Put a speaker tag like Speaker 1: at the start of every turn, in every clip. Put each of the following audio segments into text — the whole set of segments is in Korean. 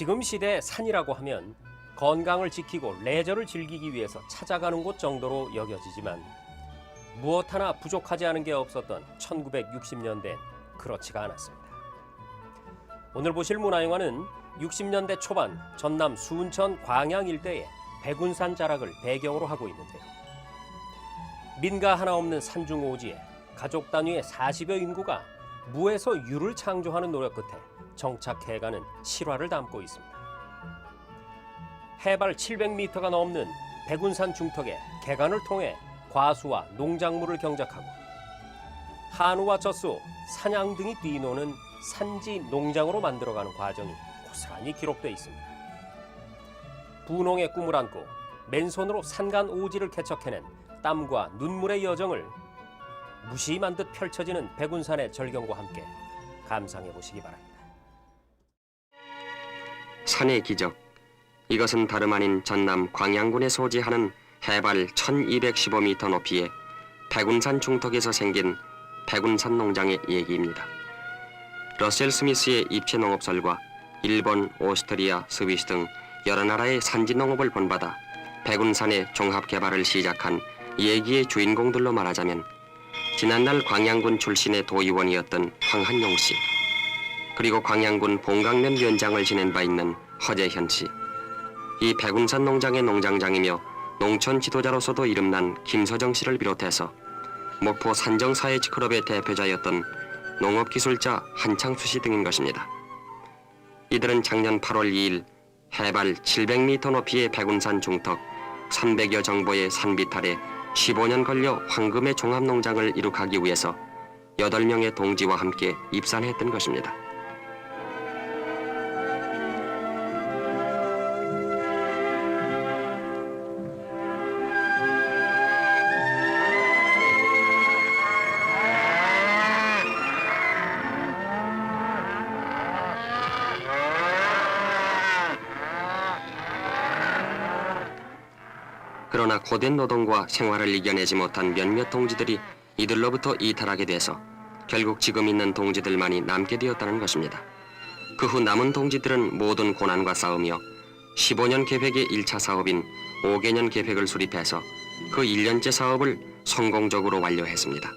Speaker 1: 지금 시대의 산이라고 하면 건강을 지키고 레저를 즐기기 위해서 찾아가는 곳 정도로 여겨지지만 무엇 하나 부족하지 않은 게 없었던 1960년대엔 그렇지가 않았습니다. 오늘 보실 문화영화는 60년대 초반 전남 순천 광양 일대의 백운산 자락을 배경으로 하고 있는데요. 민가 하나 없는 산중 오지에 가족 단위의 40여 인구가 무에서 유를 창조하는 노력 끝에 정착해가는 실화를 담고 있습니다. 해발 700m가 넘는 백운산 중턱의 개간을 통해 과수와 농작물을 경작하고 한우와 젖소, 사냥 등이 뛰노는 산지 농장으로 만들어가는 과정이 고스란히 기록되어 있습니다. 분홍의 꿈을 안고 맨손으로 산간 오지를 개척해낸 땀과 눈물의 여정을 무심한 듯 펼쳐지는 백운산의 절경과 함께 감상해 보시기 바랍니다.
Speaker 2: 산의 기적. 이것은 다름 아닌 전남 광양군에 소지하는 해발 1215m 높이의 백운산 중턱에서 생긴 백운산 농장의 얘기입니다. 러셀 스미스의 입체 농업설과 일본, 오스트리아, 스위스 등 여러 나라의 산지 농업을 본받아 백운산의 종합 개발을 시작한 얘기의 주인공들로 말하자면 지난날 광양군 출신의 도의원이었던 황한용 씨, 그리고 광양군 봉강면 위원장을 지낸 바 있는 허재현 씨, 이 백운산 농장의 농장장이며 농촌 지도자로서도 이름난 김서정 씨를 비롯해서 목포 산정사회클럽의 대표자였던 농업기술자 한창수 씨 등인 것입니다. 이들은 작년 8월 2일 해발 700m 높이의 백운산 중턱 300여 정보의 산비탈에 15년 걸려 황금의 종합농장을 이룩하기 위해서 8명의 동지와 함께 입산했던 것입니다. 그러나 고된 노동과 생활을 이겨내지 못한 몇몇 동지들이 이들로부터 이탈하게 돼서 결국 지금 있는 동지들만이 남게 되었다는 것입니다. 그 후 남은 동지들은 모든 고난과 싸우며 15년 계획의 1차 사업인 5개년 계획을 수립해서 그 1년째 사업을 성공적으로 완료했습니다.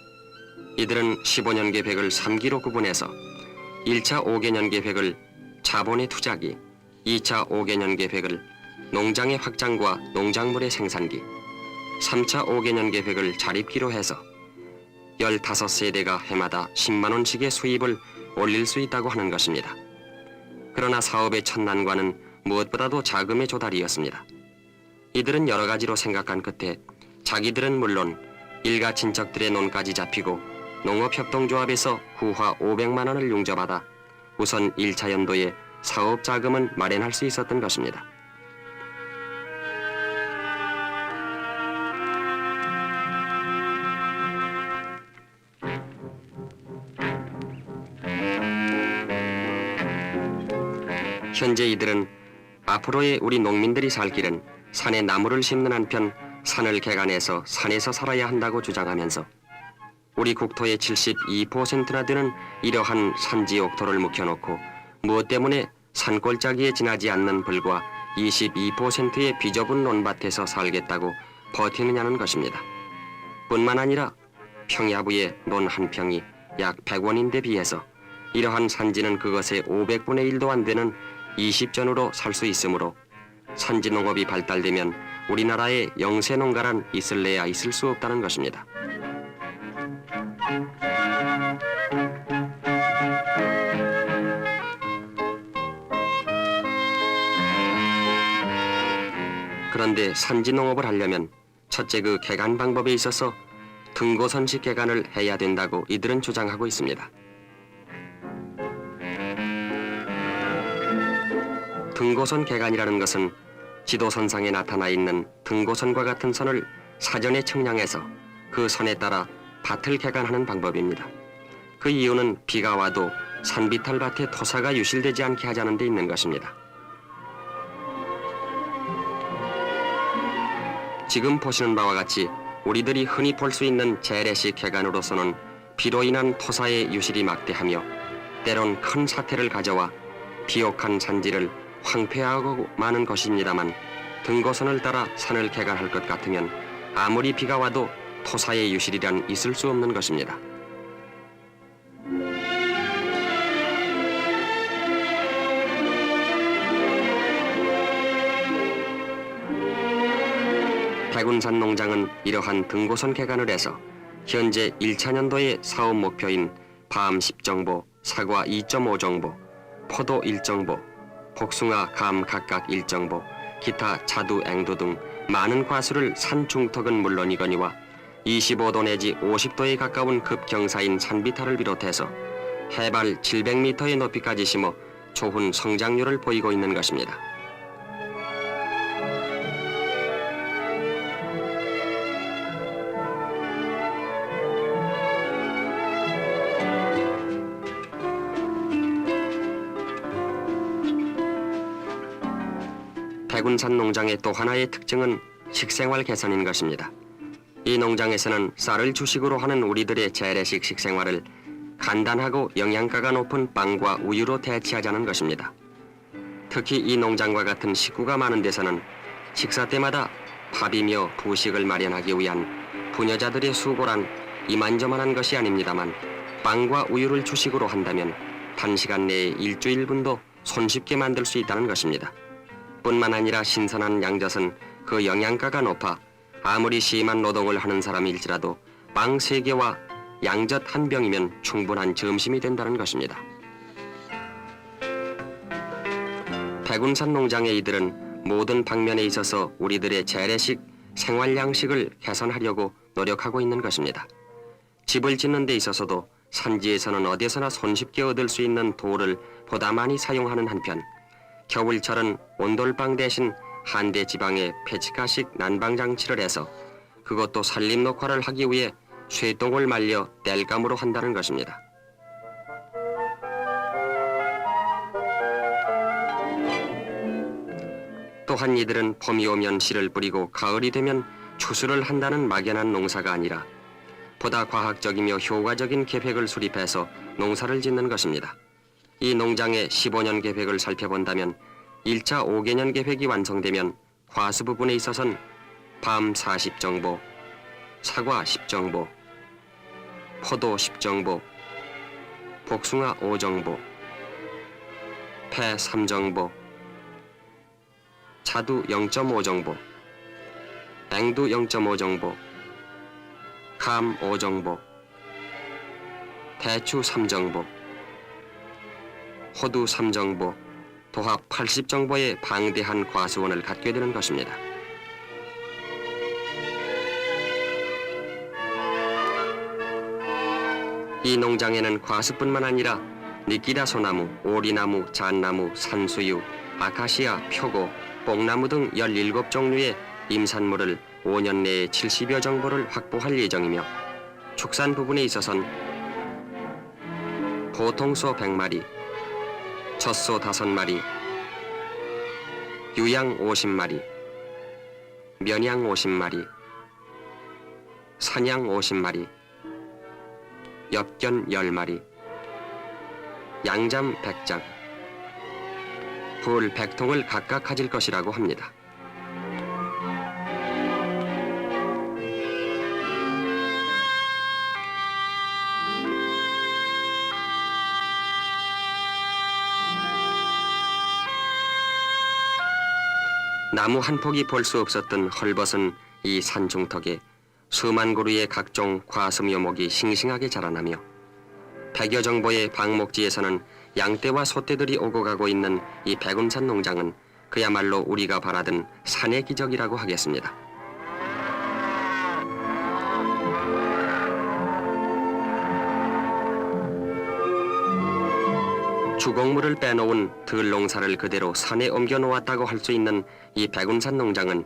Speaker 2: 이들은 15년 계획을 3기로 구분해서 1차 5개년 계획을 자본의 투자기, 2차 5개년 계획을 농장의 확장과 농작물의 생산기, 3차 5개년 계획을 자립기로 해서 15세대가 해마다 10만 원씩의 수입을 올릴 수 있다고 하는 것입니다. 그러나 사업의 첫 난관은 무엇보다도 자금의 조달이었습니다. 이들은 여러 가지로 생각한 끝에 자기들은 물론 일가 친척들의 논까지 잡히고 농업협동조합에서 후화 500만 원을 융자받아 우선 1차 연도에 사업 자금은 마련할 수 있었던 것입니다. 현재 이들은 앞으로의 우리 농민들이 살 길은 산에 나무를 심는 한편 산을 개간해서 산에서 살아야 한다고 주장하면서 우리 국토의 72%나 되는 이러한 산지 옥토를 묵혀놓고 무엇 때문에 산골짜기에 지나지 않는 불과 22%의 비좁은 논밭에서 살겠다고 버티느냐는 것입니다. 뿐만 아니라 평야부의 논 한 평이 약 100원인데 비해서 이러한 산지는 그것의 500분의 1도 안 되는 20전으로 살 수 있으므로 산지 농업이 발달되면 우리나라에 영세 농가란 있을래야 있을 수 없다는 것입니다. 그런데 산지 농업을 하려면 첫째 그 개간 방법에 있어서 등고선식 개간을 해야 된다고 이들은 주장하고 있습니다. 등고선 개간이라는 것은 지도선상에 나타나 있는 등고선과 같은 선을 사전에 측량해서 그 선에 따라 밭을 개간하는 방법입니다. 그 이유는 비가 와도 산비탈 밭에 토사가 유실되지 않게 하자는 데 있는 것입니다. 지금 보시는 바와 같이 우리들이 흔히 볼 수 있는 재래식 개간으로서는 비로 인한 토사의 유실이 막대하며 때론 큰 사태를 가져와 비옥한 산지를 황폐하고 많은 것입니다만 등고선을 따라 산을 개간할 것 같으면 아무리 비가 와도 토사의 유실이란 있을 수 없는 것입니다. 백운산 농장은 이러한 등고선 개간을 해서 현재 1차 년도의 사업 목표인 밤 10정보, 사과 2.5정보, 포도 1정보, 복숭아, 감 각각 1정보, 기타 자두, 앵두 등 많은 과수를 산 중턱은 물론이거니와 25도 내지 50도에 가까운 급경사인 산비탈을 비롯해서 해발 700m의 높이까지 심어 좋은 성장률을 보이고 있는 것입니다. 백운산 농장의 또 하나의 특징은 식생활 개선인 것입니다. 이 농장에서는 쌀을 주식으로 하는 우리들의 재래식 식생활을 간단하고 영양가가 높은 빵과 우유로 대체하자는 것입니다. 특히 이 농장과 같은 식구가 많은 데서는 식사 때마다 밥이며 부식을 마련하기 위한 부녀자들의 수고란 이만저만한 것이 아닙니다만 빵과 우유를 주식으로 한다면 단시간 내에 일주일분도 손쉽게 만들 수 있다는 것입니다. 뿐만 아니라 신선한 양젓은 그 영양가가 높아 아무리 심한 노동을 하는 사람일지라도 빵 세개와 양젓 한 병이면 충분한 점심이 된다는 것입니다. 백운산 농장의 이들은 모든 방면에 있어서 우리들의 재래식 생활 양식을 개선하려고 노력하고 있는 것입니다. 집을 짓는 데 있어서도 산지에서는 어디서나 손쉽게 얻을 수 있는 돌을 보다 많이 사용하는 한편 겨울철은 온돌방 대신 한대 지방에 페치카식 난방 장치를 해서 그것도 산림 녹화를 하기 위해 쇠똥을 말려 땔감으로 한다는 것입니다. 또한 이들은 봄이 오면 씨를 뿌리고 가을이 되면 추수를 한다는 막연한 농사가 아니라 보다 과학적이며 효과적인 계획을 수립해서 농사를 짓는 것입니다. 이 농장의 15년 계획을 살펴본다면 1차 5개년 계획이 완성되면 과수 부분에 있어서는 밤 40정보, 사과 10정보, 포도 10정보, 복숭아 5정보, 폐 3정보, 자두 0.5정보, 앵두 0.5정보, 감 5정보, 대추 3정보, 호두 3정보, 도합 80정보의 방대한 과수원을 갖게 되는 것입니다. 이 농장에는 과수뿐만 아니라 니끼다 소나무, 오리나무, 잣나무, 산수유, 아카시아, 표고, 뽕나무 등 17종류의 임산물을 5년 내에 70여 정보를 확보할 예정이며 축산 부분에 있어선 보통소 100마리, 젖소 5마리, 유양 50마리, 면양 50마리, 산양 50마리, 엽견 10마리, 양잠 100장, 불 100통을 각각 가질 것이라고 합니다. 나무 한 폭이 볼 수 없었던 헐벗은 이 산중턱에 수만 그루의 각종 과수묘목이 싱싱하게 자라나며 백여 정보의 방목지에서는 양떼와 소떼들이 오고 가고 있는 이 백운산 농장은 그야말로 우리가 바라던 산의 기적이라고 하겠습니다. 주곡물을 빼놓은 들농사를 그대로 산에 옮겨 놓았다고 할 수 있는 이 백운산 농장은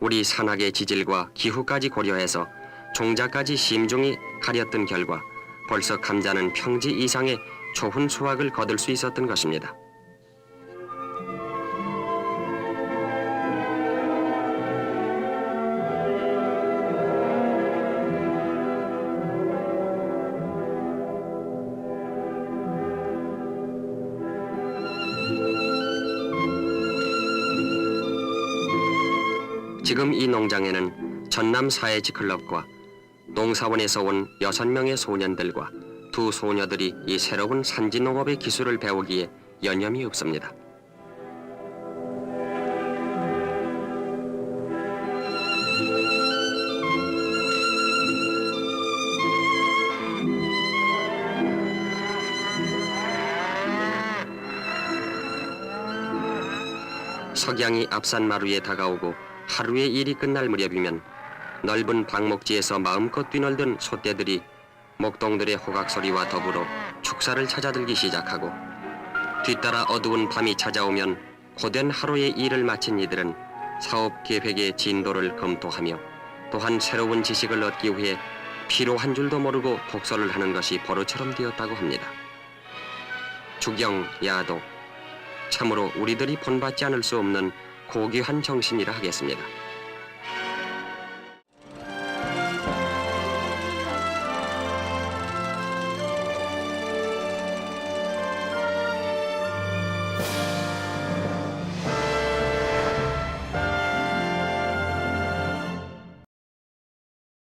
Speaker 2: 우리 산악의 지질과 기후까지 고려해서 종자까지 심중히 가렸던 결과 벌써 감자는 평지 이상의 좋은 수확을 거둘 수 있었던 것입니다. 지금 이 농장에는 전남 사회지 클럽과 농사원에서 온 여섯 명의 소년들과 두 소녀들이 이 새로운 산지 농업의 기술을 배우기에 여념이 없습니다. 석양이 앞산 마루에 다가오고 하루의 일이 끝날 무렵이면 넓은 방목지에서 마음껏 뛰놀던 소떼들이 목동들의 호각 소리와 더불어 축사를 찾아들기 시작하고 뒤따라 어두운 밤이 찾아오면 고된 하루의 일을 마친 이들은 사업 계획의 진도를 검토하며 또한 새로운 지식을 얻기 위해 피로 한 줄도 모르고 독서를 하는 것이 버릇처럼 되었다고 합니다. 주경, 야도, 참으로 우리들이 본받지 않을 수 없는 고귀한 정신이라 하겠습니다.